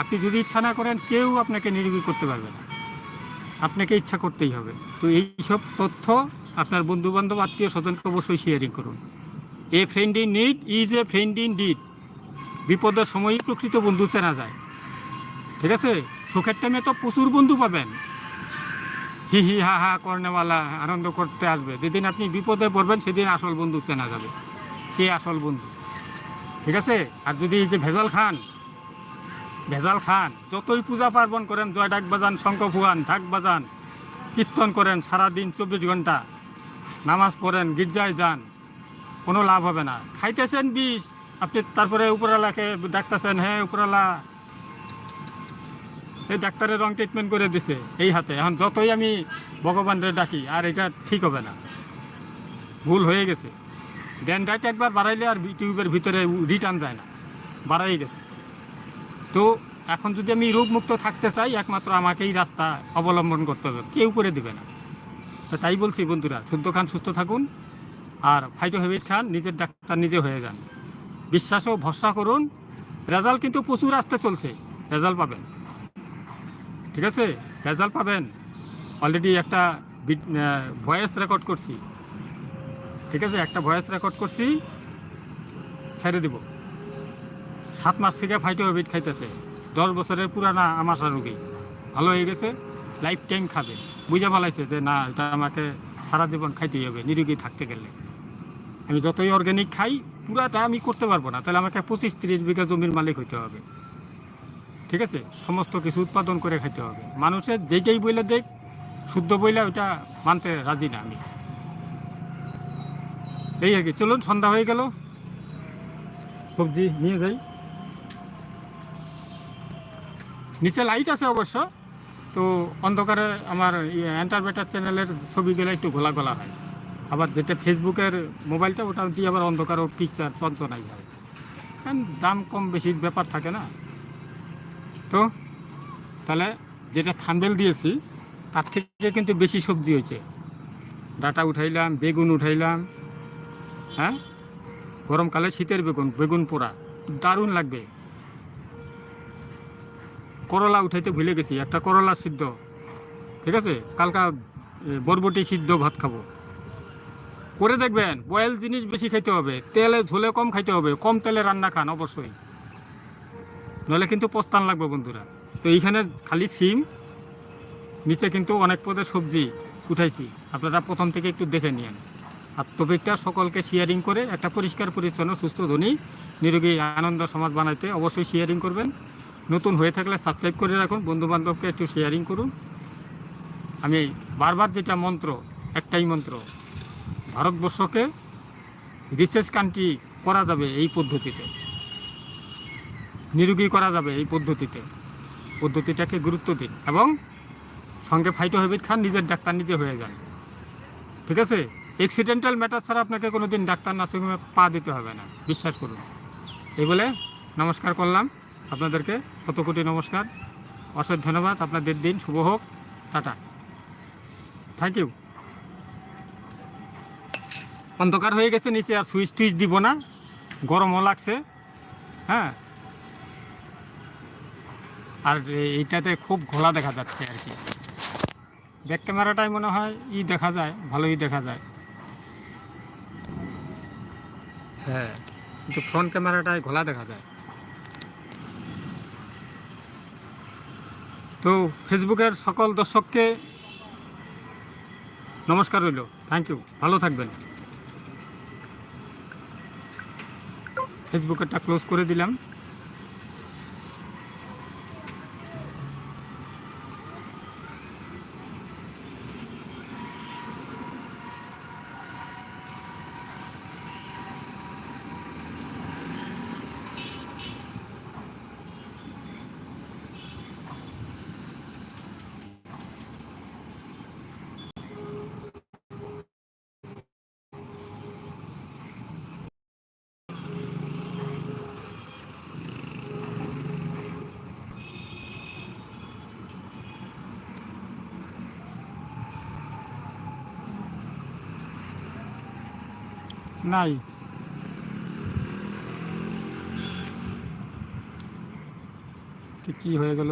আপনি যদি ইচ্ছা না করেন, কেউ আপনাকে নিরোগী করতে পারবে না। আপনাকে ইচ্ছা করতেই হবে। তো এইসব তথ্য আপনার বন্ধু বান্ধব আত্মীয় স্বজনকে অবশ্যই শেয়ারিং করুন। A friend in need is a friend in deed বিপদের সময়ই প্রকৃত বন্ধু চেনা যায়। ঠিক আছে? সুখের টাইমে তো প্রচুর বন্ধু পাবেন। হি হি, হা হা, কর্নেওয়ালা, আনন্দ করতে আসবে। যেদিন আপনি বিপদে পড়বেন, সেদিন আসল বন্ধু চেনা যাবে। কে আসল বন্ধু? ঠিক আছে? আর যদি এই যে ভেজাল খান ভেজাল খান। যতই পূজা পার্বণ করেন, জয় ডাক বাজান, শঙ্খ ফুয়ান, ঢাক বাজান, কীর্তন করেন, সারাদিন চব্বিশ ঘণ্টা। নামাজ পড়েন, গির্জায় যান, কোনো লাভ হবে না। খাইতেছেন বিষ, আপনি তারপরে উপরওয়ালাকে ডাকতেছেন হ্যাঁ উপরওয়ালা, এই ডাক্তারের রং ট্রিটমেন্ট করে দিছে, এই হাতে। এখন যতই আমি ভগবানরে ডাকি, আর এটা ঠিক হবে না। ভুল হয়ে গেছে। ড্যান্ডাইট একবার বাড়াইলে আর টিউবের ভিতরে রিটার্ন যায় না। বাড়াই গেছে। তো এখন যদি আমি রোগমুক্ত থাকতে চাই, একমাত্র আমাকেই রাস্তা অবলম্বন করতে হবে। কেউ করে দেবে না। তো তাই বলছি বন্ধুরা, শুদ্ধ খান, সুস্থ থাকুন। আর ফাইটো হ্যাবিট খান, নিজের ডাক্তার নিজে হয়ে যান। বিশ্বাস ও ভরসা করুন। রেজাল্ট কিন্তু প্রচুর আসতে চলছে। রেজাল্ট পাবেন। ঠিক আছে? রেজাল্ট পাবেন। অলরেডি একটা ভয়েস রেকর্ড করছি। ঠিক আছে? একটা ভয়েস রেকর্ড করছি। ছেড়ে দিব। সাত মাস থেকে ফাইটো হ্যাবিট খাইতেছে। দশ বছরের পুরানা আমাশা রোগী। ভালো হয়ে গেছে লাইফ টাইম খাবে। বুঝে পালাইছে যে না, এটা আমাকে সারা জীবন খাইতেই হবে, নিরোগী থাকতে গেলে। আমি যতই অর্গ্যানিক খাই, পুরাটা আমি করতে পারব না। তাহলে আমাকে পঁচিশ তিরিশ বিঘা জমির মালিক হইতে হবে। ঠিক আছে? সমস্ত কিছু উৎপাদন করে খাইতে হবে। মানুষের যেটাই বইলে দেখ, শুদ্ধ বইলে ওইটা মানতে রাজি না আমি। এই আর কি, চলুন, সন্ধ্যা হয়ে গেল। সবজি নিয়ে যাই। নিচে লাইট আছে অবশ্য। তো অন্ধকারে আমার এন্টারবেটার চ্যানেলের ছবিগুলো একটু ঘোলা ঘোলা হয়। আবার যেটা ফেসবুকের মোবাইলটা ওটা দিয়ে আবার অন্ধকারও পিকচার চঞ্চনাই যায়। দাম কম বেশি, ব্যাপার থাকে না। তো তাহলে যেটা থাম্বেল দিয়েছি, তার থেকে কিন্তু বেশি সবজি হয়েছে। ডাটা উঠাইলাম, বেগুন উঠাইলাম হ্যাঁ? গরমকালে শীতের বেগুন বেগুন পোড়া। দারুণ লাগবে। করলা উঠাইতে ভুলে গেছি, একটা করলা সিদ্ধ। ঠিক আছে? কালকা বরবটি সিদ্ধ ভাত খাব। করে দেখবেন, বয়েল জিনিস বেশি খাইতে হবে, তেলে ঝোলে কম খাইতে হবে, কম তেলে রান্না খান অবশ্যই। নইলে কিন্তু পস্তান লাগবে বন্ধুরা। তো এইখানে খালি সিম, নিচে কিন্তু অনেক পদের সবজি উঠাইছি। আপনারা প্রথম থেকে একটু দেখে নিন আর টপিকটা সকলকে শেয়ারিং করে একটা পরিষ্কার, পরিচ্ছন্ন, সুস্থ, ধনী, নিরোগী, আনন্দ সমাজ বানাইতে অবশ্যই শেয়ারিং করবেন। নতুন হয়ে থাকলে সাবস্ক্রাইব করে রাখুন। বন্ধু বান্ধবকে একটু শেয়ারিং করুন। আমি বারবার যেটা মন্ত্র, একটাই মন্ত্র, ভারতবর্ষকে রিসার্চ কান্ট্রি করা যাবে এই পদ্ধতিতে। নিরোগী করা যাবে এই পদ্ধতিতে। পদ্ধতিটাকে গুরুত্ব দিন এবং সঙ্গে ফাইটো হ্যাবিট খান, নিজের ডাক্তার নিজে হয়ে যান। ঠিক আছে? অ্যাক্সিডেন্টাল ম্যাটার ছাড়া আপনাকে কোনো দিন ডাক্তার নার্সিংহোমে পা দিতে হবে না। বিশ্বাস করুন। এই বলে নমস্কার করলাম। আপনাদেরকে শত কোটি নমস্কার। অশেষ ধন্যবাদ। আপনাদের দিন শুভ হোক। টাটা। থ্যাংক ইউ অন্ধকার হয়ে গেছে নিচে আর সুইচ টুইচ দিব না। গরমও লাগছে। হ্যাঁ। আর এইটাতে খুব ঘোলা দেখা যাচ্ছে আর কি। ব্যাক ক্যামেরাটাই মনে হয় ই দেখা যায়, ভালোই দেখা যায়। হ্যাঁ। কিন্তু ফ্রন্ট ক্যামেরাটায় ঘোলা দেখা যায়। তো ফেসবুকের সকল দর্শককে নমস্কার রইল। থ্যাংক ইউ ভালো থাকবেন। ফেসবুকেরটা ক্লোজ করে দিলাম। নাই। কি হয়ে গেল?